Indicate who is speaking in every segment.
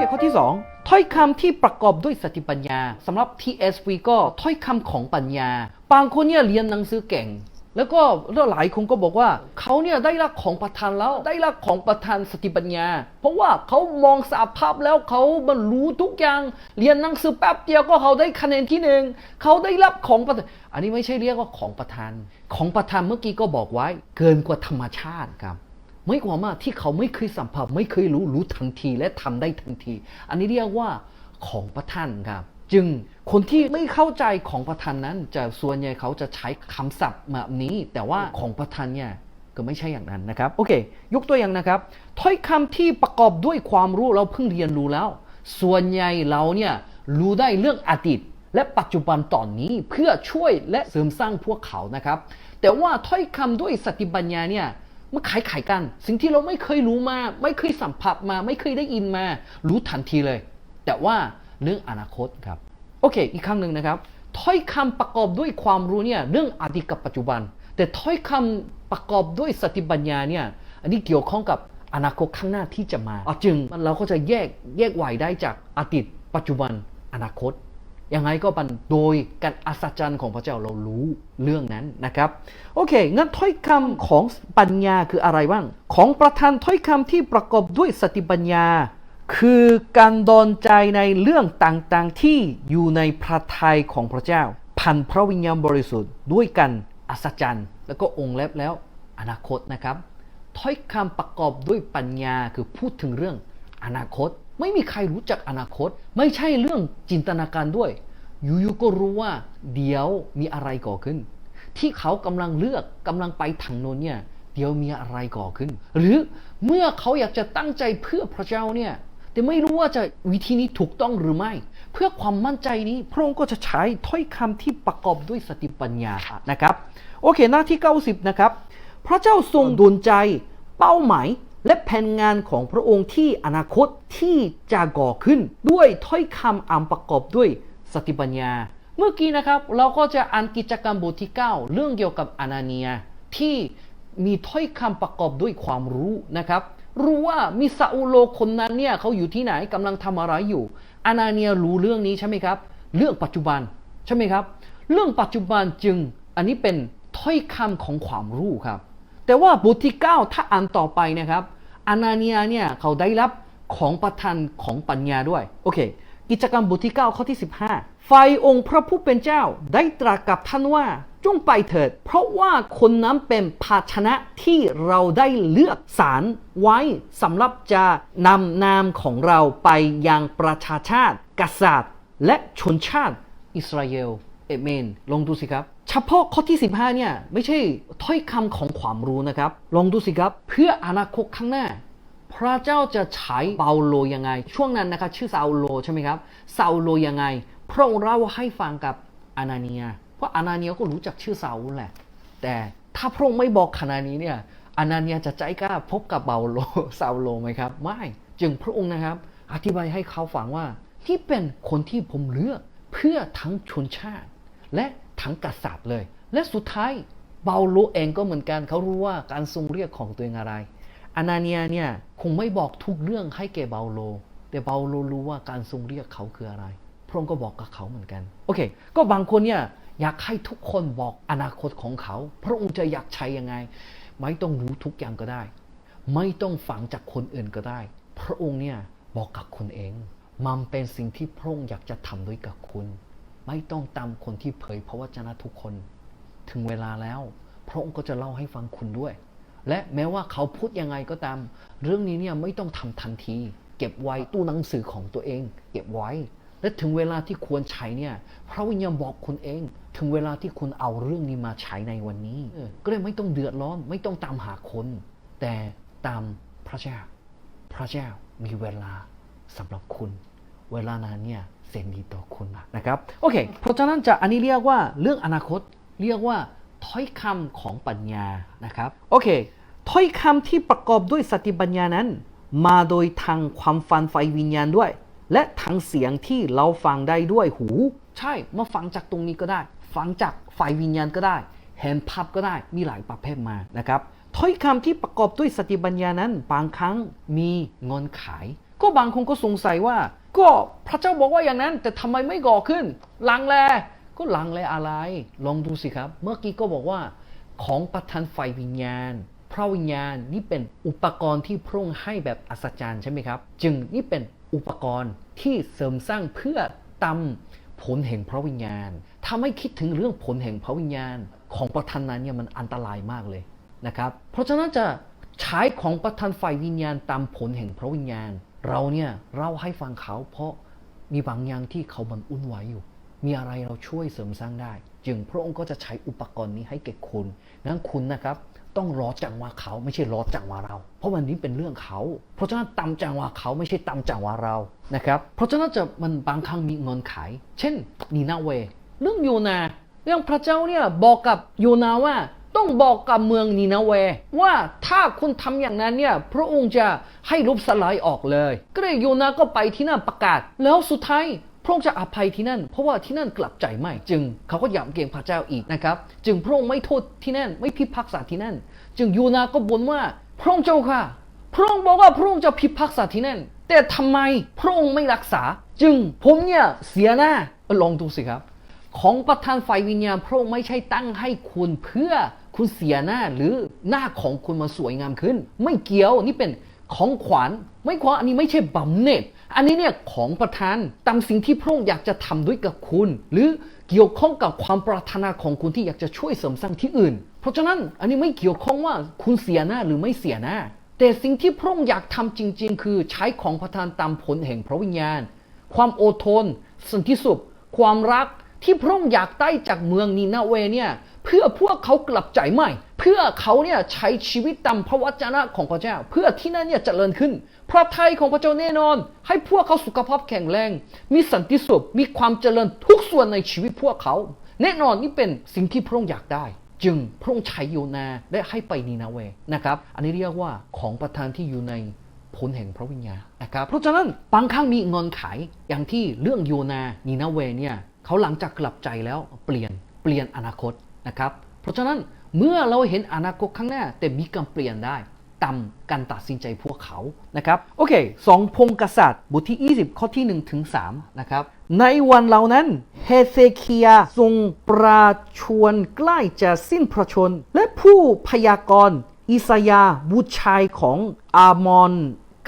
Speaker 1: เคข้อที่ 2 ถ้อยคำที่ประกอบด้วยสติปัญญาสำหรับ TSV ก็ถ้อยคำของปัญญา บางคนเนี่ยเรียนหนังสือเก่ง แล้วก็แล้วหลายคนก็บอกว่าเขาเนี่ยได้รับของประทานแล้วได้รับของประทานสติปัญญา เพราะว่าเขามองสภาพแล้วเขาบรรลุทุกอย่าง เรียนหนังสือแป๊บเดียวก็เขาได้คะแนนที่หนึ่งเขาได้รับของประทานอันนี้ไม่ใช่เรียกว่าของประทาน ของประทานเมื่อกี้ก็บอกไว้ เกินกว่าธรรมชาติครับ ไม่กว่ามาที่เขาไม่เคยสัมผัสไม่เคยรู้รู้ทันทีและทำได้ทันที อันนี้เรียกว่าของประทานครับ จึงคนที่ไม่เข้าใจของประทานนั้น จะส่วนใหญ่เขาจะใช้คำศัพท์แบบนี้ แต่ว่าของประทานเนี่ยก็ไม่ใช่อย่างนั้นนะครับโอเค ยกตัวอย่างนะครับ ถ้อยคำที่ประกอบด้วยความรู้เราเพิ่งเรียนรู้แล้ว ส่วนใหญ่เราเนี่ยรู้ได้เรื่องอดีตและปัจจุบันตอนนี้เพื่อช่วยและเสริมสร้างพวกเขานะครับ แต่ว่าถ้อยคำด้วยสติปัญญาเนี่ย มันขายขายกัน สิ่งที่เราไม่เคยรู้มา ไม่เคยสัมผัสมา ไม่เคยได้ยินมา รู้ทันทีเลย แต่ว่าเรื่องอนาคตครับ โอเค อีกครั้งหนึ่งนะครับ ถ้อยคำประกอบด้วยความรู้เนี่ยเรื่องอดีตกับปัจจุบัน แต่ถ้อยคำประกอบด้วยสติปัญญาเนี่ย อันนี้เกี่ยวข้องกับอนาคตข้างหน้าที่จะมาอะจึงเราก็จะแยกแยกไหวได้จากอดีตปัจจุบันอนาคต ยังไงก็ป็นโดยการอัศจรรย์ของพระเจ้าเรารู้เรื่องนั้นนะครับ โอเคงั้นถ้อยคำของปัญญาคืออะไรบ้าง ของประธานถ้อยคำที่ประกอบด้วยสติปัญญา คือการดนใจในเรื่องต่างๆที่อยู่ในพระทัยของพระเจ้าพันพระวิญญาณบริสุทธิ์ด้วยกันอัศจรรย์ แล้วก็องค์เล็บแล้วอนาคตนะครับถ้อยคำประกอบด้วยปัญญาคือพูดถึงเรื่องอนาคต ไม่มีใครรู้จักอนาคต ไม่ใช่เรื่องจินตนาการด้วยอยู่ๆก็รู้ว่าเดี๋ยวมีอะไรก่อขึ้น ที่เขากำลังเลือกกำลังไปทางโน้นเนี่ยเดี๋ยวมีอะไรก่อขึ้น หรือเมื่อเขาอยากจะตั้งใจเพื่อพระเจ้าเนี่ยแต่ไม่รู้ว่าจะวิธีนี้ถูกต้องหรือไม่ เพื่อความมั่นใจนี้พระองค์ก็จะใช้ถ้อยคำที่ประกอบด้วยสติปัญญานะครับ โอเคหน้าที่ 90 นะครับ พระเจ้าทรงดลใจเป้าหมาย และแผนงานของพระองค์ที่อนาคตที่จะก่อขึ้นด้วยถ้อยคำอันประกอบด้วยสติปัญญา เมื่อกี้นะครับเราก็จะอ่านกิจกรรมบทที่ 9 เรื่องเกี่ยวกับอานาเนีย ที่มีถ้อยคำประกอบด้วยความรู้นะครับ รู้ว่ามีซาอูโลคนนั้นเนี่ยเขาอยู่ที่ไหนกำลังทำอะไรอยู่ อานาเนียรู้เรื่องนี้ใช่ไหมครับ เรื่องปัจจุบันใช่ไหมครับ เรื่องปัจจุบันจึงอันนี้เป็นถ้อยคำของความรู้ครับ แต่ว่าบทที่ 9 ถ้าอ่านต่อไปนะครับอานาเนียเนี่ยเขาได้รับของประทานของปัญญาด้วย โอเค กิจกรรมบทที่ 9 ข้อที่ 15 ไฟองค์พระผู้เป็นเจ้าได้ตรัสกับท่านว่าจงไปเถิด เพราะว่าคนนั้นเป็นภาชนะที่เราได้เลือกสารไว้สำหรับจะนำนามของเราไปยังประชาชาติ กษัตริย์ และชนชาติอิสราเอล เอเมนลองดูสิครับ เฉพาะข้อที่ 15 เนี่ย ไม่ใช่ถ้อยคำของความรู้นะครับ ลองดูสิครับ เพื่ออนาคตข้างหน้า พระเจ้าจะใช้เปาโลยังไง ช่วงนั้นนะครับชื่อซาโลใช่ไหมครับซาโลยังไง พระองค์เล่าให้ฟังกับอานาเนียเพราะอานาเนียก็รู้จักชื่อซาอูลแหละ แต่ถ้าพระองค์ไม่บอกขนาดนี้เนี่ยอานาเนียจะใจกล้าพบกับเปาโลซาโลไหมครับ ไม่จึงพระองค์นะครับ อธิบายให้เขาฟังว่าที่เป็นคนที่ผมเลือกเพื่อทั้งชนชาติ และ ทั้งกษัตริย์เลย และสุดท้ายเปาโลเองก็เหมือนกันเขารู้ว่าการทรงเรียกของตัวเองอะไรอานาเนียเนี่ยคงไม่บอกทุกเรื่องให้แก่เปาโล แต่เปาโลรู้ว่าการทรงเรียกเขาคืออะไร พระองค์ก็บอกกับเขาเหมือนกันโอเค ก็บางคนเนี่ยอยากให้ทุกคนบอกอนาคตของเขา พระองค์จะอยากใช้ยังไง ไม่ต้องรู้ทุกอย่างก็ได้ ไม่ต้องฟังจากคนอื่นก็ได้ พระองค์เนี่ยบอกกับคุณเอง มันเป็นสิ่งที่พระองค์อยากจะทำด้วยกับคุณ ไม่ต้องตามคนที่เผยพระวจนะทุกคน ถึงเวลาแล้ว พระองค์ก็จะเล่าให้ฟังคุณด้วย และแม้ว่าเขาพูดยังไงก็ตาม เรื่องนี้เนี่ยไม่ต้องทำทันที เก็บไว้ตู้หนังสือของตัวเอง เก็บไว้ และถึงเวลาที่ควรใช้เนี่ยพระวิญญาณบอกคุณเอง ถึงเวลาที่คุณเอาเรื่องนี้มาใช้ในวันนี้ ก็เลยไม่ต้องเดือดร้อน ไม่ต้องตามหาคน แต่ตามพระเจ้า พระเจ้ามีเวลาสำหรับคุณ เวลานั้นเนี่ยเสนดีต่อคุณนะครับโอเคเพราะฉะนั้นจะอันนี้เรียกว่าเรื่องอนาคตเรียกว่าถ้อยคำของปัญญานะครับโอเคถ้อยคำที่ประกอบด้วยสติปัญญานั้น มาโดยทางความฟันไฟวิญญาณด้วย และทางเสียงที่เราฟังได้ด้วยหู ใช่มาฟังจากตรงนี้ก็ได้ ฟังจากไฟวิญญาณก็ได้เห็นภาพก็ได้มีหลายประเภทมานะครับถ้อยคำที่ประกอบด้วยสติปัญญานั้นบางครั้งมีเงินขาย ก็บางคนก็สงสัยว่า ก็พระเจ้าบอกว่าอย่างนั้น แต่ทำไมไม่ก่อขึ้นลังแลก็ลังแลอะไร ลองดูสิครับ เมื่อกี้ก็บอกว่า ของประทานไฟวิญญาณ พระวิญญาณนี่เป็นอุปกรณ์ที่พระองค์ให้แบบอัศจรรย์ใช่ไหมครับ จึงนี่เป็นอุปกรณ์ที่เสริมสร้างเพื่อตำผลแห่งพระวิญญาณถ้าไม่คิดถึงเรื่องผลแห่งพระวิญญาณ ของประทานนั้นเนี่ยมันอันตรายมากเลยนะครับ เพราะฉะนั้นจะใช้ของประทานไฟวิญญาณตามผลแห่งพระวิญญาณ เราเนี่ยเล่าให้ฟังเขาเพราะมีบางอย่างที่เขามันอุ่นไหวอยู่ มีอะไรเราช่วยเสริมสร้างได้ จึงพระองค์ก็จะใช้อุปกรณ์นี้ให้แก่คุณงั้นคุณนะครับ ต้องรอจังหวะเขาไม่ใช่รอจังหวะเรา เพราะวันนี้เป็นเรื่องเขา เพราะฉะนั้นตามจังหวะเขาไม่ใช่ตามจังหวะเรานะครับเพราะฉะนั้นจะมันบางครั้งมีเงินขาย เช่นนีนาเว เรื่องโยนา เรื่องพระเจ้าเนี่ยบอกกับโยนาว่า ต้องบอกกับเมืองนีนาเว ว่าถ้าคุณทำอย่างนั้นเนี่ยพระองค์จะให้ลบสลายออกเลยก็เลยโยนาก็ไปที่นั่นประกาศ แล้วสุดท้ายพระองค์จะอภัยที่นั่น เพราะว่าที่นั่นกลับใจไม่จึง เขาก็ยำเกรงพระเจ้าอีกนะครับ จึงพระองค์ไม่โทษที่นั่น ไม่พิพากษาที่นั่น จึงยูนาก็บ่นว่าพระองค์เจ้าค่ะ พระองค์บอกว่าพระองค์จะพิพากษาที่นั่น แต่ทำไมพระองค์ไม่รักษา จึงผมเนี่ยเสียหน้าลองดูสิครับ ของประทานไฟวิญญาณพระองค์ไม่ใช่ตั้งให้คุณเพื่อ คุณเสียหน้าหรือหน้าของคุณมาสวยงามขึ้น ไม่เกี่ยวนี่เป็นของขวัญไม่ขวัญอันนี้ไม่ใช่บำเหน็จ อันนี้เนี่ยของประทานตามสิ่งที่พระองค์อยากจะทำด้วยกับคุณ หรือเกี่ยวข้องกับความปรารถนาของคุณที่อยากจะช่วยเสริมสร้างที่อื่น เพราะฉะนั้นอันนี้ไม่เกี่ยวข้องว่าคุณเสียหน้าหรือไม่เสียหน้า แต่สิ่งที่พระองค์อยากทำจริง ๆ คือใช้ของประทานตามผลแห่งพระวิญญาณ ความอดทนสันติสุขความรักที่พระองค์อยากได้จากเมืองนีนาเวเนี่ย เพื่อพวกเขากลับใจใหม่ เพื่อเขาเนี่ยใช้ชีวิตตามพระวจนะของพระเจ้า เพื่อที่นั่นเนี่ยเจริญขึ้น พระทัยของพระเจ้าแน่นอน ให้พวกเขาสุขภาพแข็งแรง มีสันติสุขมีความเจริญทุกส่วนในชีวิตพวกเขา แน่นอนนี่เป็นสิ่งที่พระองค์อยากได้ จึงพระองค์ใช้โยนาได้ให้ไปนีนาเวนะครับ อันนี้เรียกว่าของประทานที่อยู่ในผลแห่งพระวิญญาณนะครับ เพราะฉะนั้นบางครั้งมีเงินขายอย่างที่เรื่องโยนานีนาเวเนี่ยเขาหลังจากกลับใจแล้วเปลี่ยนเปลี่ยนอนาคต นะครับ เพราะฉะนั้นเมื่อเราเห็นอนาคตข้างหน้า แต่มีการเปลี่ยนได้ตามการตัดสินใจพวกเขา นะครับ โอเคสองพงกษัตริย์ บทที่ 20 ข้อที่ 1 ถึง 3 นะครับ ในวันเหล่านั้น เฮเซเคียทรงปราชวนใกล้จะสิ้นพระชน และผู้พยากรณ์อิสยาบุตรชายของอามอน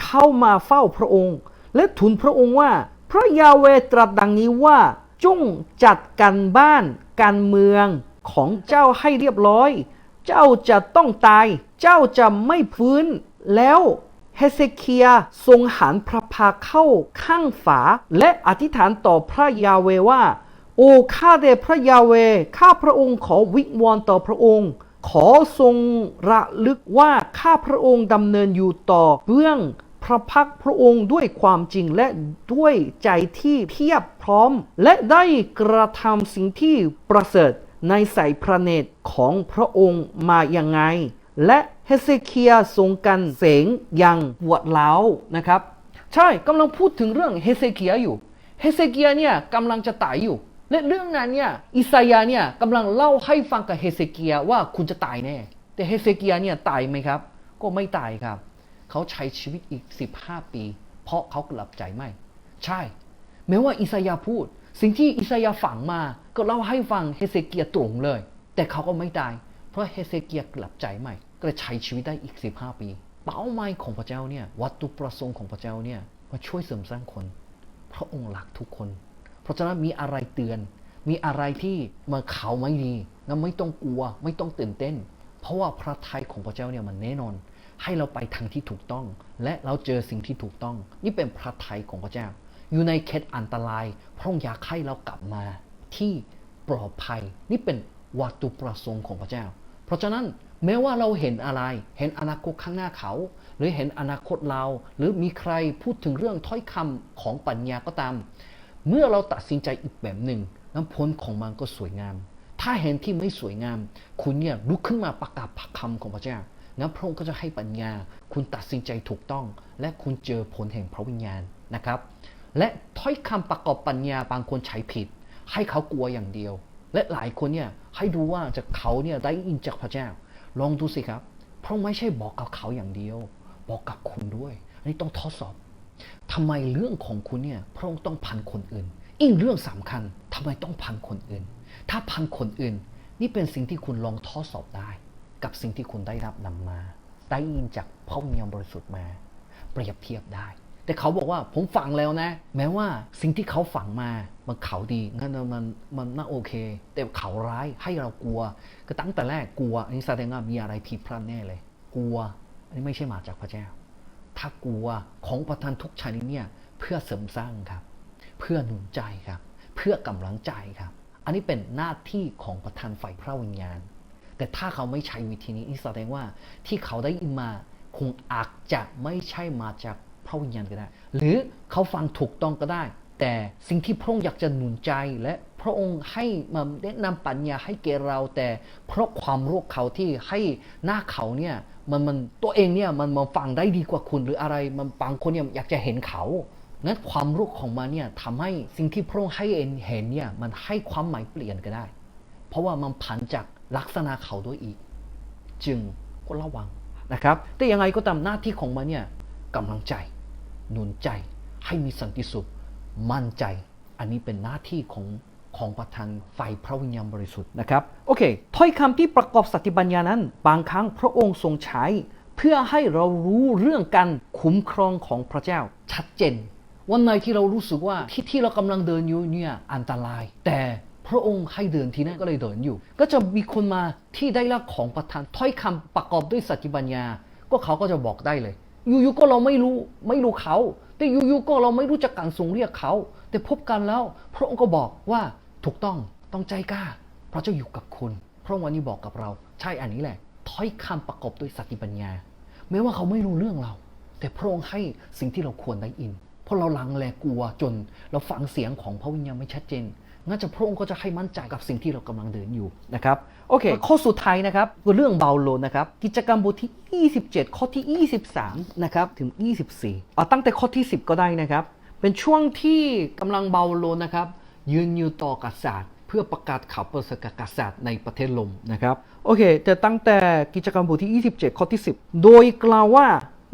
Speaker 1: เข้ามาเฝ้าพระองค์ และทูลพระองค์ว่า พระยาเวตรัสดังนี้ว่า จงจัดการบ้าน การเมือง ของเจ้าให้เรียบร้อย เจ้าจะต้องตาย เจ้าจะไม่ฟื้น แล้วเฮเซเคียทรงหันพระพาเข้าข้างฝา และอธิษฐานต่อพระยาเวว่า โอ้ข้าแต่พระยาเว ข้าพระองค์ขอวิงวอนต่อพระองค์ ขอทรงระลึกว่าข้าพระองค์ดำเนินอยู่ต่อเบื้องพระพักพระองค์ด้วยความจริงและด้วยใจที่เพียบพร้อม และได้กระทำสิ่งที่ประเสริฐ ในสายพระเนตรของพระองค์มาอย่างไง และเฮเซเคียทรงกันเสงอย่างปวดร้านะครับ ใช่กำลังพูดถึงเรื่องเฮเซเคียอยู่เฮเซเคียเนี่ยกำลังจะตายอยู่ และเรื่องนั้นเนี่ยอิสยาเนี่ยกำลังเล่าให้ฟังกับเฮเซเคียว่าคุณจะตายแน่ แต่เฮเซเคียเนี่ยตายไหมครับ ก็ไม่ตายครับ เขาใช้ชีวิตอีก 15 ปี เพราะเขากลับใจไม่ ใช่ แม้ว่าอิสยาพูด สิ่งที่อิสยาฝังมา ก็เล่าให้ฟังเฮเซเกียตรงเลย แต่เขาก็ไม่ตาย เพราะเฮเซเกียกลับใจใหม่ก็เลยใช้ชีวิตได้อีก 15 ปี เป้าหมายของพระเจ้าเนี่ยวัตถุประสงค์ของพระเจ้าเนี่ยมาช่วยเสริมสร้างคน พระองค์รักทุกคน เพราะฉะนั้นมีอะไรเตือน มีอะไรที่มาเขาไม่ดีงั้นไม่ต้องกลัว ไม่ต้องตื่นเต้น เพราะว่าพระทัยของพระเจ้าเนี่ยมันแน่นอน ให้เราไปทางที่ถูกต้อง และเราเจอสิ่งที่ถูกต้อง นี่เป็นพระทัยของพระเจ้า อยู่ในเขตอันตรายพระองค์อยากให้เรากลับมา ที่ปลอดภัย นี่เป็นวัตถุประสงค์ของพระเจ้า เพราะฉะนั้นแม้ว่าเราเห็นอะไร เห็นอนาคตข้างหน้าเขา หรือเห็นอนาคตเรา หรือมีใครพูดถึงเรื่องถ้อยคำของปัญญาก็ตาม เมื่อเราตัดสินใจอีกแบบหนึ่งน้ำผลของมันก็สวยงาม ถ้าเห็นที่ไม่สวยงาม คุณเนี่ยลุกขึ้นมาประกาศคำของพระเจ้างั้นพระองค์ก็จะให้ปัญญา คุณตัดสินใจถูกต้อง และคุณเจอผลแห่งพระวิญญาณนะครับ และถ้อยคำประกอบปัญญาบางคนใช้ผิด ให้เขากลัวอย่างเดียว และหลายคนเนี่ยให้ดูว่าจากเขาเนี่ยได้อินจากพระเจ้า ลองดูสิครับพระองค์ไม่ใช่บอกกับเขาอย่างเดียว บอกกับคุณด้วยอันนี้ต้องทดสอบทำไมเรื่องของคุณเนี่ยพระองค์ต้องพันคนอื่นอีกเรื่องสำคัญทำไมต้องพันคนอื่น ถ้าพันคนอื่น นี่เป็นสิ่งที่คุณลองทดสอบได้ กับสิ่งที่คุณได้รับนำมา ได้ยินจากพระวิญญาณบริสุทธิ์มา เปรียบเทียบได้ แต่เขาบอกว่าผมฟังแล้วนะ แม้ว่าสิ่งที่เขาฟังมามันเขาดีงั้นมันมันน่าโอเค แต่เขาร้ายให้เรากลัว ก็ตั้งแต่แรกกลัว อันนี้แสดงว่ามีอะไรผิดพลาดแน่เลย กลัว อันนี้ไม่ใช่มาจากพระเจ้า ถ้ากลัวของประทานทุกชนิดเนี่ยเพื่อเสริมสร้างครับ เพื่อหนุนใจครับ เพื่อกำลังใจครับ อันนี้เป็นหน้าที่ของประธานฝ่ายพระวิญญาณ แต่ถ้าเขาไม่ใช้วิธีนี้นี่แสดงว่าที่เขาได้ยินมาคงอาจจะไม่ใช่มาจาก ระวิญญาณก็ได้ หรือเขาฟังถูกต้องก็ได้ แต่สิ่งที่พระองค์อยากจะหนุนใจและพระองค์ให้มาแนะนำปัญญาให้แก่เรา แต่เพราะความรู้เขาที่ให้หน้าเขาเนี่ยมันมันตัวเองเนี่ยมันมาฟังได้ดีกว่าคุณหรืออะไร มันบางคนเนี่ยอยากจะเห็นเขานั้นความรู้ของมันเนี่ยทำให้สิ่งที่พระองค์ให้เห็นเนี่ยมันให้ความหมายเปลี่ยนก็ได้ เพราะว่ามันผันจากลักษณะเขาด้วยอีก จึงก็ระวังนะครับ แต่ยังไงก็ตามหน้าที่ของมันเนี่ยกำลังใจ หนุนใจ ให้มีสันติสุข มั่นใจ อันนี้เป็นหน้าที่ของของประธานไฟพระวิญญาณบริสุทธิ์นะครับโอเคถ้อยคำที่ประกอบสติปัญญานั้น บางครั้งพระองค์ทรงใช้ เพื่อให้เรารู้เรื่องการคุ้มครองของพระเจ้าชัดเจน วันไหนที่เรารู้สึกว่าที่ที่เรากำลังเดินอยู่เนี่ยอันตราย แต่พระองค์ให้เดินที่นั่นก็เลยเดินอยู่ ก็จะมีคนมาที่ได้รับของประทานถ้อยคำประกอบด้วยสติปัญญา ก็เขาก็จะบอกได้เลย อยู่ๆก็เราไม่รู้ไม่รู้เขา แต่อยู่ๆก็เราไม่รู้จักการส่งเรียกเขา แต่พบกันแล้ว พระองค์ก็บอกว่าถูกต้องต้องใจกล้าเพราะจะอยู่กับคุณ พระองค์วันนี้บอกกับเรา ใช่อันนี้แหละถ้อยคำประกอบด้วยสติปัญญาแม้ว่าเขาไม่รู้เรื่องเรา แต่พระองค์ให้สิ่งที่เราควรได้ยิน เพราะเราลังแลกลัวจน เราฟังเสียงของพระวิญญาณไม่ชัดเจนงั้นจะพระองค์ก็จะให้มั่นใจกับสิ่งที่เรากำลังเดินอยู่นะครับ โอเค ข้อสุดท้ายนะครับคือเรื่องเบาโลนะครับ กิจกรรมบทที่ 27 ข้อที่ 23 นะครับ ถึง 24เอาตั้งแต่ข้อที่ 10 ก็ได้นะครับ เป็นช่วงที่กำลังเบาโลนะครับ ยืนอยู่ต่อกษัตริย์ เพื่อประกาศข่าวประเสริฐกับกษัตริย์ในประเทศลมนะครับ โอเคแต่ตั้งแต่กิจกรรมบทที่ 27 ข้อที่ 10 โดยกล่าวว่า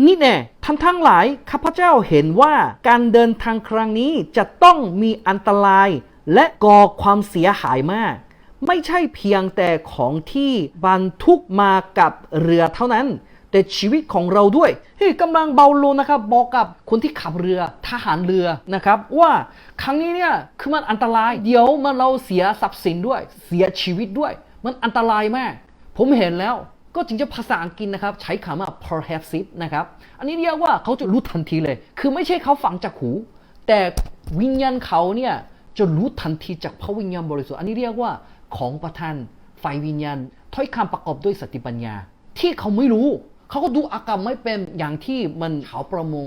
Speaker 1: นี่แน่ท่านทั้งหลายข้าพเจ้าเห็นว่าการเดินทางครั้งนี้จะต้องมีอันตรายและก่อความเสียหายมาก ไม่ใช่เพียงแต่ของที่บรรทุกมากับเรือเท่านั้น แต่ชีวิตของเราด้วยเฮ้ยกำลังเบาโลงนะครับ บอกกับคนที่ขับเรือทหารเรือนะครับ ว่าครั้งนี้เนี่ยคือมันอันตราย เดี๋ยวมันเราเสียทรัพย์สินด้วย เสียชีวิตด้วย มันอันตรายมาก ผมเห็นแล้วก็จึงจะภาษาอังกฤษนะครับ ใช้คำว่า perhaps it นะครับ อันนี้เรียกว่าเขาจะรู้ทันทีเลย คือไม่ใช่เขาฟังจากหู แต่วิญญาณเขาเนี่ยจะรู้ทันทีจากพระวิญญาณบริสุทธิ์อันนี้เรียกว่า ของประทานไฟวิญญาณ ถ้อยคำประกอบด้วยสติปัญญา ที่เขาไม่รู้ เขาก็ดูอาการไม่เป็นอย่างที่มันเขาประมง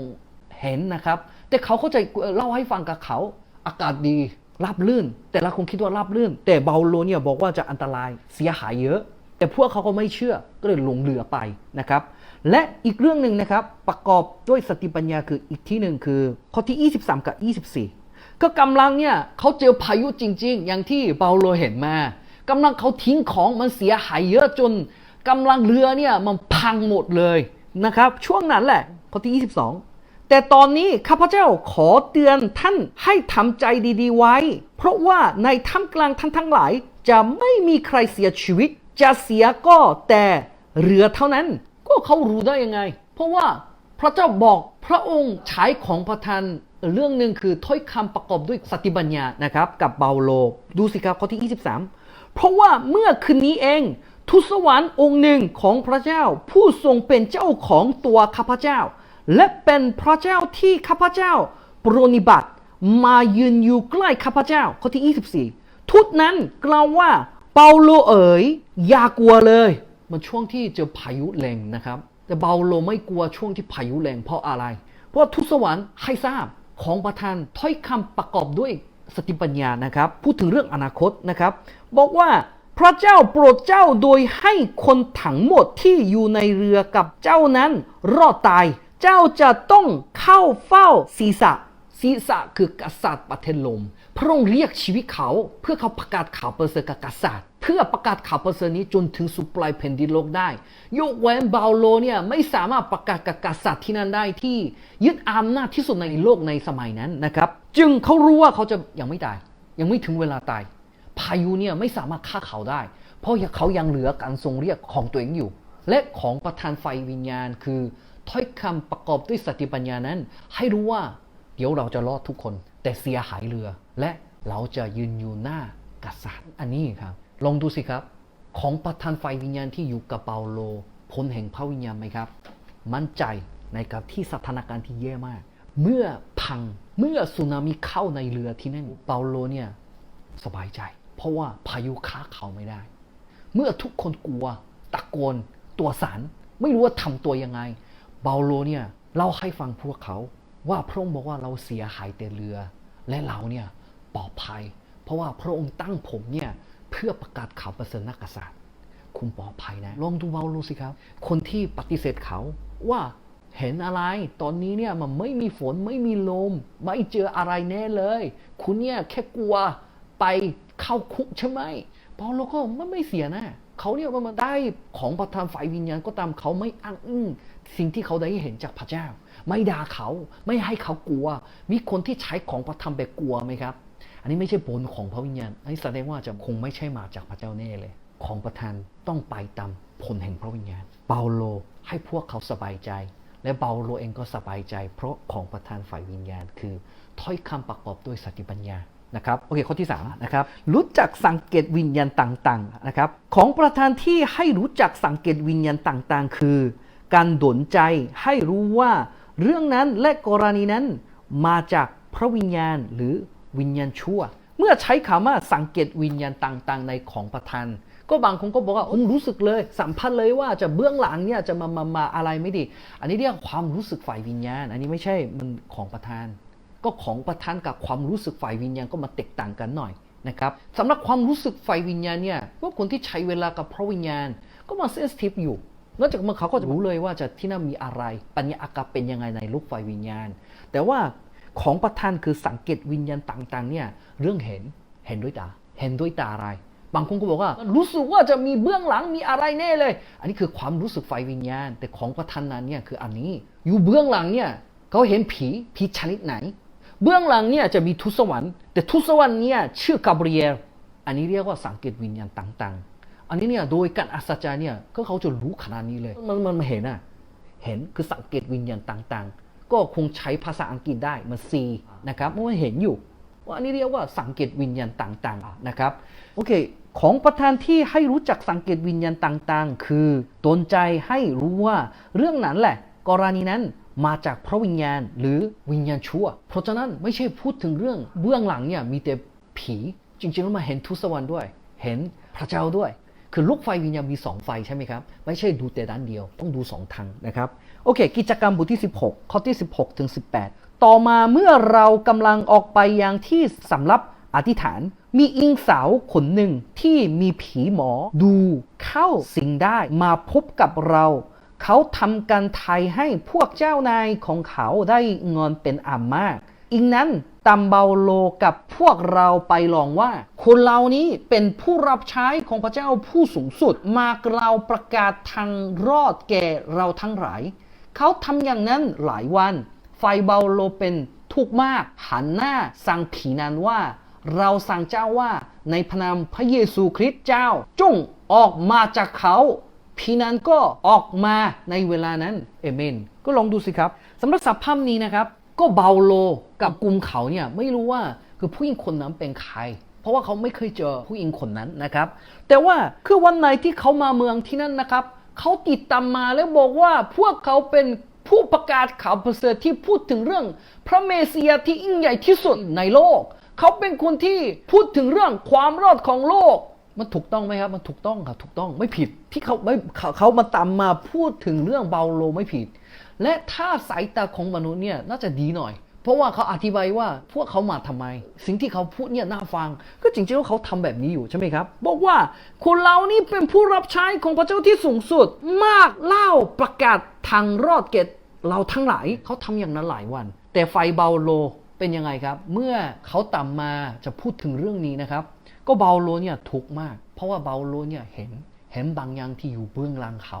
Speaker 1: เห็นนะครับ แต่เขาเข้าใจเล่าให้ฟังกับเขา อากาศดีราบลื่น แต่ละคงคิดว่าราบลื่น แต่เบาโลเนี่ยบอกว่าจะอันตรายเสียหายเยอะ แต่พวกเขาก็ไม่เชื่อก็เลยหลงเรือไปนะครับ และอีกเรื่องหนึ่งนะครับประกอบด้วยสติปัญญาคืออีกที่หนึ่งคือข้อที่ 23 กับ 24 ก็กำลังเนี่ยเขาเจอพายุจริง ๆ อย่างที่เปาโลเห็นมากำลังเขาทิ้งของมันเสียหายเยอะจนกำลังเรือเนี่ยมันพังหมดเลยนะครับ ช่วงนั้นแหละข้อที่ 22 แต่ตอนนี้ข้าพเจ้าขอเตือนท่านให้ทำใจดีๆไว้ เพราะว่าในท่ามกลางท่านทั้งหลาย จะไม่มีใครเสียชีวิต จะเสียก็แต่เรือเท่านั้น ก็เขารู้ได้ยังไง เพราะว่าพระเจ้าบอกพระองค์ใช้ของประทาน เรื่องหนึ่งคือถ้อยคำประกอบด้วยสติปัญญานะครับกับเบาโล ดูสิครับข้อที่ 23 เพราะว่าเมื่อคืนนี้เองทูตสวรรค์องค์หนึ่งของพระเจ้า ผู้ทรงเป็นเจ้าของตัวข้าพเจ้า และเป็นพระเจ้าที่ข้าพเจ้าปรนิบัติมายืนอยู่ใกล้ข้าพเจ้า ข้อที่ 24ทูตนั้นกล่าวว่าเปาโลเอ๋ยอย่ากลัวเลย มันช่วงที่เจอพายุแรงนะครับ แต่เปาโลไม่กลัวช่วงที่พายุแรงเพราะอะไร เพราะทูตสวรรค์ให้ทราบ ของประธานถ้อยคำประกอบด้วยสติปัญญานะครับ พูดถึงเรื่องอนาคตนะครับ บอกว่าพระเจ้าโปรดเจ้าโดยให้คนทั้งหมดที่อยู่ในเรือกับเจ้านั้นรอดตาย เจ้าจะต้องเข้าเฝ้าศีรษะศีรษะคือกษัตริย์ประเทศลม พระองค์เรียกชีวิตเขาเพื่อเขาประกาศข่าวประเสริฐกับกษัตริย์ เพื่อประกาศข่าวประเสริฐนี้จนถึงสุดปลายแผ่นดินโลกได้ ยกเว้นเบาโลเนี่ยไม่สามารถประกาศกับกษัตริย์ที่นั่นได้ที่ยึดอำนาจที่สุดในโลกในสมัยนั้นนะครับ จึงเขารู้ว่าเขาจะยังไม่ตาย ยังไม่ถึงเวลาตาย พายุเนี่ยไม่สามารถฆ่าเขาได้ เพราะเขายังเหลือการทรงเรียกของตัวเองอยู่ และของประธานไฟวิญญาณ คือถ้อยคำประกอบด้วยสติปัญญานั้น ให้รู้ว่าเดี๋ยวเราจะรอดทุกคน แต่เสียหายเรือ และเราจะยืนอยู่หน้ากษัตริย์อันนี้ครับ ลองดูสิครับ ของประธานไฟวิญญาณที่อยู่กับเปาโลพลแห่งพระวิญญาณไหมครับ มั่นใจในกับที่สถานการณ์ที่แย่มาก เมื่อพังเมื่อสึนามิเข้าในเรือที่นั่นเปาโลเนี่ยสบายใจ เพราะว่าพายุค้าเขาไม่ได้ เมื่อทุกคนกลัวตะโกนตัวสารไม่รู้ว่าทำตัวยังไงเปาโลเนี่ยเล่าให้ฟังพวกเขา ว่าพระองค์บอกว่าเราเสียหายแต่เรือ และเราเนี่ยปลอดภัย เพราะว่าพระองค์ตั้งผมเนี่ยเพื่อประกาศข่าวประเสริฐนักกษัตริย์ คุณปลอดภัยนะลองดูเปาโลสิครับ คนที่ปฏิเสธเขาว่าเห็นอะไร ตอนนี้เนี่ยมันไม่มีฝนไม่มีลม ไม่เจออะไรแน่เลย คุณเนี่ยแค่กลัวไปเข้าคุกใช่ไหม เปาโลก็ไม่ไม่เสียนะเขาเนี่ยมันได้ของประทานฝ่ายวิญญาณก็ตามเขาไม่อ้างอึ้งสิ่งที่เขาได้เห็นจากพระเจ้า ไม่ด่าเขาไม่ให้เขากลัว มีคนที่ใช้ของประทานแบบกลัวไหมครับ อันนี้ไม่ใช่ผลของพระวิญญาณอันนี้แสดงว่าจะคงไม่ใช่มาจากพระเจ้าแน่เลย ของประทานต้องไปตามผลแห่งพระวิญญาณ เปาโลให้พวกเขาสบายใจ และเปาโลเองก็สบายใจ เพราะของประทานฝ่ายวิญญาณ คือถ้อยคำประกอบด้วยสติปัญญา นะครับโอเคข้อที่3นะครับรู้จักสังเกตวิญญาณต่างๆนะครับของประธานที่ให้รู้จักสังเกตวิญญาณต่างๆ คือ การดลใจให้รู้ว่าเรื่องนั้นและกรณีนั้นมาจากพระวิญญาณหรือวิญญาณชั่ว เมื่อใช้คำว่าสังเกตวิญญาณต่างๆ ในของประธานก็บางคนก็บอกว่าผมรู้สึกเลย สัมผัสเลยว่าจะเบื้องหลังเนี่ยจะมามามาอะไรไม่ดี อันนี้เรียกความรู้สึกฝ่ายวิญญาณ อันนี้ไม่ใช่มันของประธาน ก็ของประธานกับความรู้สึกฝ่ายวิญญาณก็มาแตกต่างกันหน่อยนะครับสำหรับความรู้สึกฝ่ายวิญญาณเนี่ยว่าคนที่ใช้เวลากับพระวิญญาณ ก็มาเซนซิทีฟอยู่นอกจากมันเขาก็จะรู้เลยว่าจะที่นั่นมีอะไร ปัญญาอากับเป็นยังไงในลูกฝ่ายวิญญาณ แต่ว่าของประธานคือสังเกตวิญญาณต่างๆเนี่ยเรื่องเห็นเห็นด้วยตา เห็นด้วยตาอะไร บางคนก็บอกว่า รู้สึกว่าจะมีเบื้องหลังมีอะไรแน่เลย อันนี้คือความรู้สึกฝ่ายวิญญาณ แต่ของประธานนั้นเนี่ยคืออันนี้ อยู่เบื้องหลังเนี่ยเขาเห็นผีผีชนิดไหน เบื้องหลังเนี่ยจะมีทุตสวรรค์แต่ทุตสวรรค์เนี่ยชื่อกาเบรียลอันนี้เรียกว่าสังเกตวิญญาณต่างๆ อันนี้เนี่ยโดยการอัศจรรย์เนี่ยก็เขาจะรู้ขนาดนี้เลย มันมันมันเห็นอะเห็นคือสังเกตวิญญาณต่างๆ ก็คงใช้ภาษาอังกฤษได้มาซีนะครับเพราะว่าเห็นอยู่ ว่าอันนี้เรียกว่าสังเกตวิญญาณต่างๆนะครับโอเคของประธานที่ให้รู้จักสังเกตวิญญาณต่างๆ คือตนใจให้รู้ว่าเรื่องนั้นแหละ กรณีนั้น มาจากพระวิญญาณหรือวิญญาณชั่ว เพราะฉะนั้นไม่ใช่พูดถึงเรื่องเบื้องหลังเนี่ยมีแต่ผีจริงๆแล้วมาเห็นทุสวรรค์ด้วย เห็นพระเจ้าด้วย คือลูกไฟวิญญาณมี 2 ไฟใช่ไหมครับ ไม่ใช่ดูแต่ด้านเดียวต้องดู 2 ทางนะครับ โอเค กิจกรรมบทที่ 16 ข้อที่ 16 ถึง 18 ต่อมาเมื่อเรากำลังออกไปยังที่สำรับอธิษฐานมีอิงสาวคนหนึ่งที่มีผีหมอดูเข้าสิงได้มาพบกับเรา เขาทำการไทยให้พวกเจ้านายของเขาได้เงินเป็นอามาก อีกนั้นตัมเบาโลกับพวกเราไปลองว่า คนเหล่านี้เป็นผู้รับใช้ของพระเจ้าผู้สูงสุดมากล่าประกาศทางรอดแก่เราทั้งหลาย เขาทำอย่างนั้นหลายวัน ไฟเบาโลเป็นทุกข์มาก หันหน้าสั่งผีนั้นว่า เราสั่งเจ้าว่าในพนามพระเยซูคริสต์เจ้าจงออกมาจากเขา ผีนั้นก็ออกมาในเวลานั้นเอเมน ก็ลองดูสิครับสำหรับสัพพามนี้นะครับ ก็เบาโลกับกลุ่มเขาเนี่ยไม่รู้ว่าคือผู้หญิงคนนั้นเป็นใคร เพราะว่าเขาไม่เคยเจอผู้หญิงคนนั้นนะครับ แต่ว่าคือวันไหนที่เขามาเมืองที่นั่นนะครับเขาติดตามมาแล้วบอกว่าพวกเขาเป็นผู้ประกาศข่าวประเสริฐที่พูดถึงเรื่อง พระเมสสิยาที่ยิ่งใหญ่ที่สุดในโลก เขาเป็นคนที่พูดถึงเรื่องความรอดของโลก มันถูกต้องไหมครับ มันถูกต้องครับ ถูกต้องไม่ผิดที่เขาไม่เขาเขามาตามมาพูดถึงเรื่องเบาโลไม่ผิด และถ้าสายตาของมนุษย์เนี่ยน่าจะดีหน่อย เพราะว่าเขาอธิบายว่าพวกเขามาทำไม สิ่งที่เขาพูดเนี่ยน่าฟัง ก็จริงๆแล้วเขาทำแบบนี้อยู่ใช่ไหมครับ บอกว่าคนเรานี่เป็นผู้รับใช้ของพระเจ้าที่สูงสุด มากเล่าประกาศทางรอดแก่เราทั้งหลายเขาทำอย่างนั้นหลายวัน แต่ไฟเบาโลเป็นยังไงครับ เมื่อเขาต่ำมาจะพูดถึงเรื่องนี้นะครับ ก็เบาโลเนี่ยทุกมาก เพราะว่าเบาโลเนี่ยเห็นเห็นบางอย่างที่อยู่เบื้องหลังเขา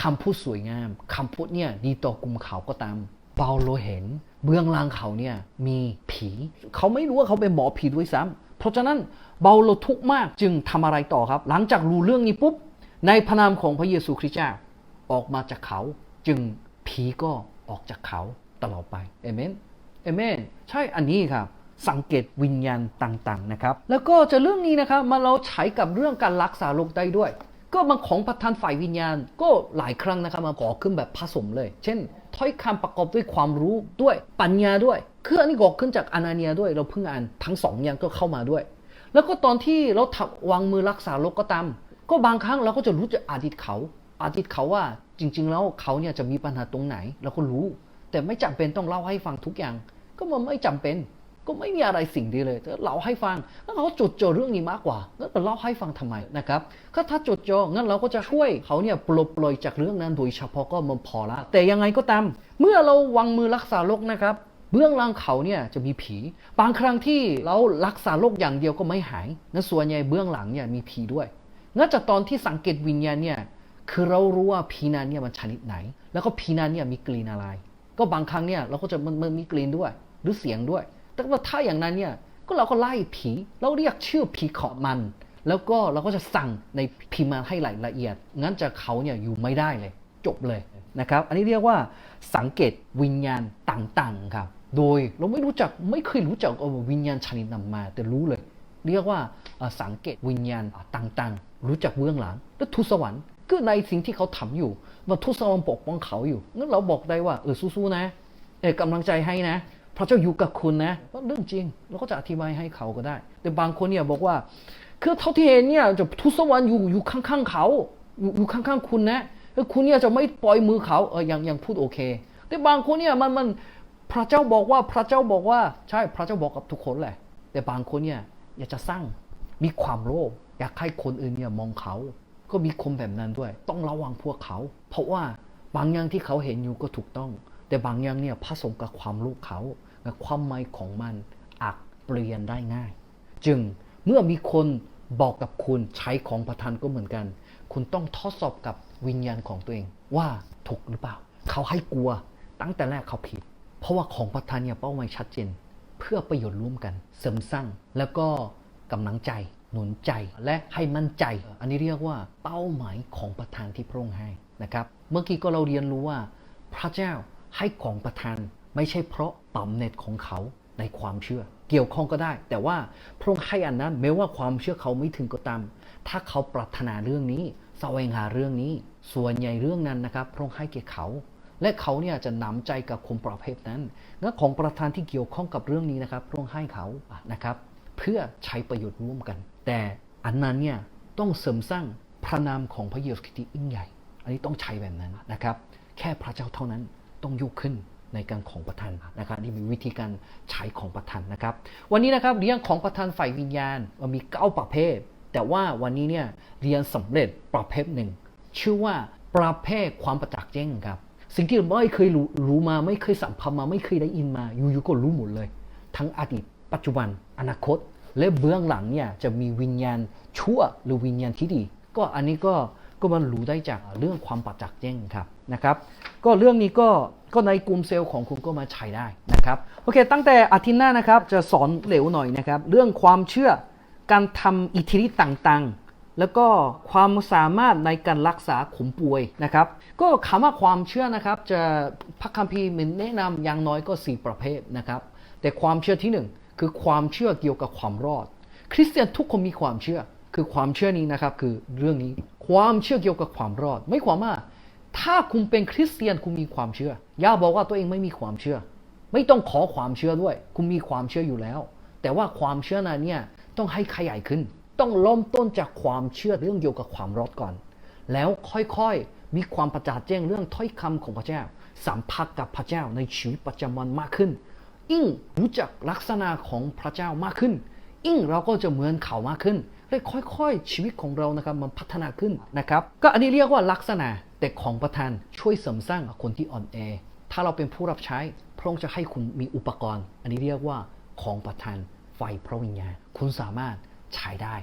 Speaker 1: คำพูดสวยงามคำพูดเนี่ยดีต่อกลุ่มเขาก็ตาม เปาโลเห็น เบื้องหลังเขาเนี่ยมีผี เขาไม่รู้ว่าเขาเป็นหมอผีด้วยซ้ำเพราะฉะนั้นเปาโลทุกมากจึงทำอะไรต่อครับ หลังจากรู้เรื่องนี้ปุ๊บในพระนามของพระเยซูคริสต์เจ้าออกมาจากเขา จึงผีก็ออกจากเขาตลอดไปเอเมนเอเมน ใช่อันนี้ครับ สังเกตวิญญาณต่างๆนะครับ แล้วก็จะเรื่องนี้นะครับมาเราใช้กับเรื่องการรักษาโรคได้ด้วย ก็บางของประทานฝ่ายวิญญาณก็หลายครั้งนะครับมาขอขึ้นแบบผสมเลย เช่น ถ้อยคำประกอบด้วยความรู้ด้วยปัญญาด้วย คืออันนี้ก็ขึ้นจากอนาเนียด้วย เราเพิ่งอ่านทั้งสองอย่างก็เข้ามาด้วย แล้วก็ตอนที่เราทำวางมือรักษาโรคก็ตาม ก็บางครั้งเราก็จะรู้จากอดีตเขาอดีตเขาว่าจริง ๆ แล้วเขาเนี่ยจะมีปัญหาตรงไหนเราก็รู้ แต่ไม่จำเป็นต้องเล่าให้ฟังทุกอย่าง ก็มันไม่จำเป็น ก็ไม่มีอะไรสิ่งดีเลยแต่เล่าให้ฟังแล้วเขาจดจ่อเรื่องนี้มากกว่าแล้วจะเล่าให้ฟังทำไมนะครับก็ถ้าจดจ่องั้นเราก็จะช่วยเขาเนี่ยปลดปล่อยจากเรื่องนั้นโดยเฉพาะก็มันพอละแต่ยังไงก็ตาม เมื่อเราวางมือรักษาโรคนะครับเบื้องหลังเขาเนี่ยจะมีผี บางครั้งที่เรารักษาโรคอย่างเดียวก็ไม่หายงั้นส่วนใหญ่เบื้องหลังเนี่ยมีผีด้วยงั้นจากตอนที่สังเกตวิญญาณเนี่ยคือเรารู้ว่าผีนั้นเนี่ยมันชนิดไหน แล้วก็ผีนั้นเนี่ยมีกลิ่นอะไร ก็บางครั้งเนี่ยเราก็จะมันมันมีกลิ่นด้วย หรือเสียงด้วย แต่ว่าถ้าอย่างนั้นเนี่ยก็เราก็ไล่ผีเราเรียกชื่อผีขอมัน แล้วก็เราก็จะสั่งในพิมพ์มาให้รายละเอียด งั้นจะเขาเนี่ยอยู่ไม่ได้เลย จบเลยนะครับ อันนี้เรียกว่าสังเกตวิญญาณต่างๆครับ โดยเราไม่รู้จักไม่เคยรู้จักวิญญาณชนิดนำมา แต่รู้เลย เรียกว่าสังเกตวิญญาณต่างๆ รู้จักเบื้องหลังและทูตสวรรค์ก็ในสิ่งที่เขาทำอยู่ว่าทูตสวรรค์ปกป้องเขาอยู่งั้นเราบอกได้ว่าเออสู้ๆนะเอกกำลังใจให้นะ พระเจ้าอยู่กับคุณนะก็เรื่องจริงเราก็จะอธิบายให้เขาก็ได้ แต่บางคนเนี่ยบอกว่า คือเท่าที่เห็นเนี่ยจะทุสวรรค์อยู่อยู่ข้างๆเขาอยู่อยู่ข้างๆคุณนะแล้วคุณเนี่ยจะไม่ปล่อยมือเขาเออยังยังพูดโอเค แต่บางคนเนี่ยมันมันพระเจ้าบอกว่าพระเจ้าบอกว่าใช่พระเจ้าบอกกับทุกคนแหละ แต่บางคนเนี่ยอยากจะสร้างมีความโลภอยากให้คนอื่นเนี่ยมองเขา ก็มีคนแบบนั้นด้วย ต้องระวังพวกเขา เพราะว่าบางอย่างที่เขาเห็นอยู่ก็ถูกต้อง แต่บางอย่างเนี่ยผสมกับความรู้เขา ความหมายของมันอาจเปลี่ยนได้ง่าย จึงเมื่อมีคนบอกกับคุณใช้ของประทานก็เหมือนกัน คุณต้องทดสอบกับวิญญาณของตัวเอง ว่าถูกหรือเปล่า เขาให้กลัวตั้งแต่แรกเขาผิด เพราะว่าของประทานเนี่ยเป้าหมายชัดเจน เพื่อประโยชน์ร่วมกัน เสริมสร้างแล้วก็กำลังใจ หนุนใจและให้มั่นใจ อันนี้เรียกว่าเป้าหมายของประธานที่พระองค์ให้นะครับ เมื่อกี้ก็เราเรียนรู้ว่า พระเจ้าให้ของประทาน ไม่ใช่เพราะต่ำเน็ตของเขาในความเชื่อ เกี่ยวข้องก็ได้ แต่ว่าพระองค์ให้อันนั้นแม้ว่าความเชื่อเขาไม่ถึงก็ตามถ้าเขาปรารถนาเรื่องนี้แสวงหาเรื่องนี้ ส่วนใหญ่เรื่องนั้นนะครับ พระองค์ให้แก่เขา และเขาเนี่ยจะนำใจกับคนประเภทนั้นงั้นของประธานที่เกี่ยวข้องกับเรื่องนี้นะครับ พระองค์ให้เขานะครับ เพื่อใช้ประโยชน์ร่วมกัน แต่อันนั้นเนี่ยต้องเสริมสร้างพระนามของพระเยซูคริสต์ยิ่งใหญ่ อันนี้ต้องใช้แบบนั้นนะครับ แค่พระเจ้าเท่านั้นต้องยกขึ้น ในการของประทานนะครับนี่มีวิธีการใช้ของประทานนะครับ วันนี้นะครับเรียนของประทานฝ่ายวิญญาณมันมีเก้าประเภท แต่ว่าวันนี้เนี่ยเรียนสำเร็จประเภทหนึ่งชื่อว่าประเภทความประจักษ์แจ้งครับสิ่งที่เราไม่เคยรู้รู้มาไม่เคยสัมผัสมาไม่เคยได้ยินมาอยู่ๆก็รู้หมดเลย ทั้งอดีตปัจจุบัน อนาคต และเบื้องหลังเนี่ยจะมีวิญญาณชั่วหรือวิญญาณที่ดี ก็อันนี้ก็ ก็มันรู้ได้จากเรื่องความประจักษ์แจ้งครับนะครับ ก็เรื่องนี้ก็ก็ในกลุ่มเซลล์ของคุณก็มาใช้ได้นะครับโอเค ตั้งแต่อาทิตย์หน้านะครับจะสอนเร็วหน่อยนะครับ เรื่องความเชื่อการทำอิทธิฤทธิ์ต่างๆ แล้วก็ความสามารถในการรักษาขมป่วยนะครับ ก็คำว่าความเชื่อนะครับ จะพระคัมภีร์มันแนะนำอย่างน้อยก็ 4 ประเภทนะครับ แต่ความเชื่อที่หนึ่งคือความเชื่อเกี่ยวกับความรอด คริสเตียนทุกคนมีความเชื่อ คือความเชื่อนี้นะครับคือเรื่องนี้ความเชื่อเกี่ยวกับความรอด ไม่ความว่า ถ้าคุณเป็นคริสเตียนคุณมีความเชื่อ อย่าบอกว่าตัวเองไม่มีความเชื่อ ไม่ต้องขอความเชื่อด้วย คุณมีความเชื่ออยู่แล้ว แต่ว่าความเชื่อนั้นเนี่ยต้องให้ขยายขึ้น ต้องเริ่มต้นจากความเชื่อเรื่องเกี่ยวกับความรอดก่อน แล้วค่อยๆมีความประจักษ์แจ้งเรื่องถ้อยคำของพระเจ้า สัมผัสกับพระเจ้าในชีวิตประจำวันมากขึ้นยิ่งรู้จักลักษณะของพระเจ้ามากขึ้นยิ่งเราก็จะเหมือนเขามากขึ้น ค่อยๆ ชีวิตของเรานะครับมันพัฒนาขึ้นนะครับ ก็อันนี้เรียกว่าลักษณะแต่ของประธานช่วยเสริมสร้างคนที่อ่อนแอ ถ้าเราเป็นผู้รับใช้พระองค์จะให้คุณมีอุปกรณ์ อันนี้เรียกว่าของประทานไฟพระวิญญาณคุณสามารถใช้ได้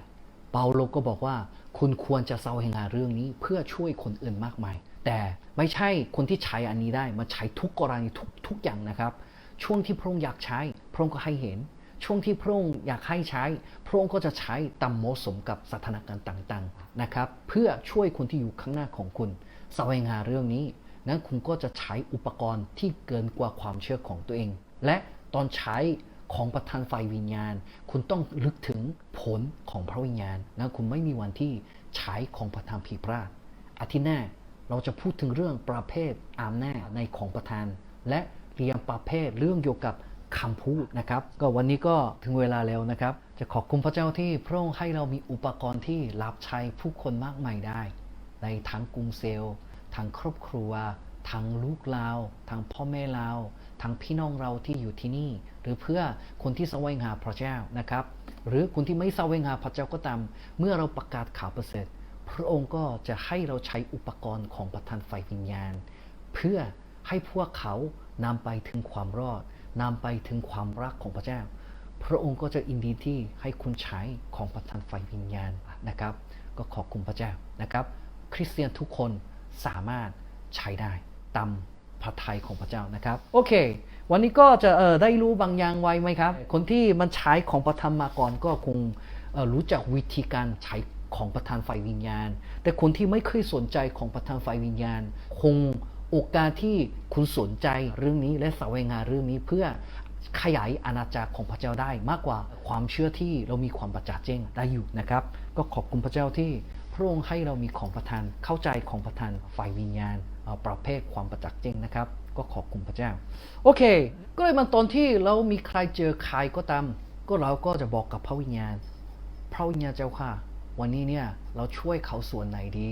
Speaker 1: เปาโลก็บอกว่า คุณควรจะเซาให้งานเรื่องนี้เพื่อช่วยคนอื่นมากมาย แต่ไม่ใช่คนที่ใช้อันนี้ได้มาใช้ทุกกรณีทุกทุกอย่างนะครับ ช่วงที่พระองค์อยากใช้ พระองค์ก็ให้เห็น ช่วงที่พระองค์อยากให้ใช้ พระองค์ก็จะใช้ตามเหมาะสมกับสถานการณ์ต่างๆนะครับเพื่อช่วยคนที่อยู่ข้างหน้าของคุณแสวงหาเรื่องนี้นั้นคุณก็จะใช้อุปกรณ์ที่เกินกว่าความเชื่อของตัวเอง และตอนใช้ของประทานไฟวิญญาณ คุณต้องลึกถึงผลของพระวิญญาณนะคุณไม่มีวันที่ใช้ของประทานผิดพลาดอาทิตย์หน้าเราจะพูดถึงเรื่องประเภทอามนาในของประทาน และเรียงประเภทเรื่องเกี่ยวกับ คำพูดนะครับ ก็วันนี้ก็ถึงเวลาแล้วนะครับ จะขอบคุณพระเจ้าที่พระองค์ให้เรามีอุปกรณ์ที่รับใช้ผู้คนมากมายได้ ในทั้งกรุงเซลทั้งครอบครัวทั้งลูกเราทั้งพ่อแม่เราทั้งพี่น้องเราที่อยู่ที่นี่ หรือเพื่อคนที่แสวงหาพระเจ้านะครับ หรือคนที่ไม่แสวงหาพระเจ้าก็ตาม เมื่อเราประกาศข่าวประเสริฐพระองค์ก็จะให้เราใช้อุปกรณ์ของประทานไฟวิญญาณ เพื่อให้พวกเขา นำไปถึงความรอดนำไปถึงความรักของพระเจ้า พระองค์ก็จะอินดีที่ให้คุณใช้ของประทานไฟวิญญาณนะครับ ก็ขอบคุณพระเจ้านะครับ คริสเตียนทุกคนสามารถใช้ได้ตามพระทัยของพระเจ้านะครับโอเค วันนี้ก็จะเออได้รู้บางอย่างไว้ไหมครับ คนที่มันใช้ของประทานมาก่อนก็คงเอ่อรู้จักวิธีการใช้ของประทานไฟวิญญาณ แต่คนที่ไม่เคยสนใจของประทานไฟวิญญาณ คง โอกาสที่คุณสนใจเรื่องนี้และแสวงหาเรื่องนี้เพื่อขยายอาณาจักรของพระเจ้าได้มากกว่าความเชื่อที่เรามีความประจักษ์แจ้งได้อยู่นะครับ ก็ขอบคุณพระเจ้าที่พระองค์ให้เรามีของประทานเข้าใจของประทานฝ่ายวิญญาณอ่อประเภทความประจักษ์แจ้งนะครับ ก็ขอบคุณพระเจ้า โอเค ก็เลยมาตอนที่เรามีใครเจอใครก็ตาม ก็เราก็จะบอกกับพระวิญญาณ พระวิญญาณเจ้าค่ะ วันนี้เนี่ยเราช่วยเขาส่วนไหนดี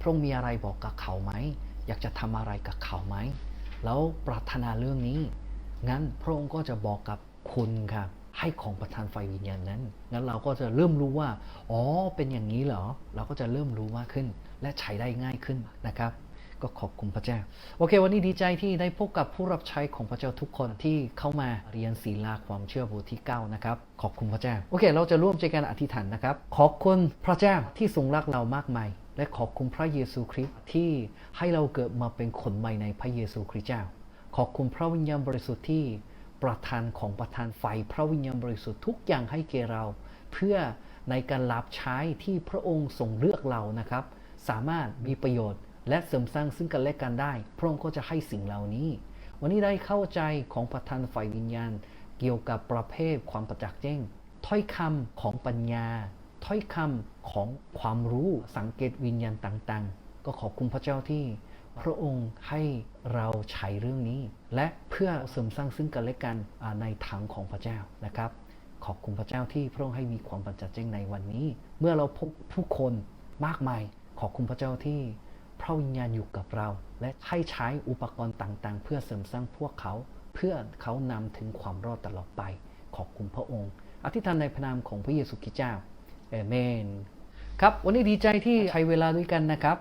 Speaker 1: พระองค์มีอะไรบอกกับเขาไหม อยากจะทำอะไรกับเขาไหม แล้วปรารถนาเรื่องนี้ งั้นพระองค์ก็จะบอกกับคุณครับให้ของประทานไฟวิญญาณนั้น งั้นเราก็จะเริ่มรู้ว่า อ๋อ เป็นอย่างนี้เหรอ เราก็จะเริ่มรู้มากขึ้น และใช้ได้ง่ายขึ้นนะครับ ก็ขอบคุณพระเจ้า โอเค วันนี้ดีใจที่ได้พบกับผู้รับใช้ของพระเจ้าทุกคนที่เข้ามาเรียนศีลาความเชื่อบทที่ 9 นะครับ ขอบคุณพระเจ้า โอเค เราจะร่วมใจกันอธิษฐานนะครับ ขอบคุณพระเจ้าที่ทรงรักเรามากมาย และขอบคุณพระเยซูคริสต์ที่ให้เราเกิดมาเป็นคนใหม่ในพระเยซูคริสต์เจ้า ขอบคุณพระวิญญาณบริสุทธิ์ที่ประทานของประทานไฟพระวิญญาณบริสุทธิ์ทุกอย่างให้แก่เรา เพื่อในการรับใช้ที่พระองค์ทรงเลือกเรานะครับ สามารถมีประโยชน์ และเสริมสร้างซึ่งกันและกันได้ พระองค์ก็จะให้สิ่งเหล่านี้ วันนี้ได้เข้าใจของประทานไฟวิญญาณ เกี่ยวกับประเภทความประจักษ์แจ้งถ้อยคำของปัญญา ถ้อยคำของความรู้สังเกตวิญญาณต่างๆ ก็ขอบคุณพระเจ้าที่ พระองค์ให้เราใช้เรื่องนี้ และเพื่อเสริมสร้างซึ่งกันและกันในทางของพระเจ้านะครับ ขอบคุณพระเจ้าที่พระองค์ให้มีความประจักษ์แจ้งในวันนี้ เมื่อเราพบผู้คนมากมาย ขอบคุณพระเจ้าที่พระวิญญาณอยู่กับเรา และให้ใช้อุปกรณ์ต่างๆ เพื่อเสริมสร้างพวกเขา เพื่อเขานำถึงความรอดตลอดไป ขอบคุณพระองค์ อธิษฐานในพระนามของพระเยซูคริสต์เจ้า เอเมน ครับ วันนี้ดีใจที่ใช้เวลาด้วยกันนะครับ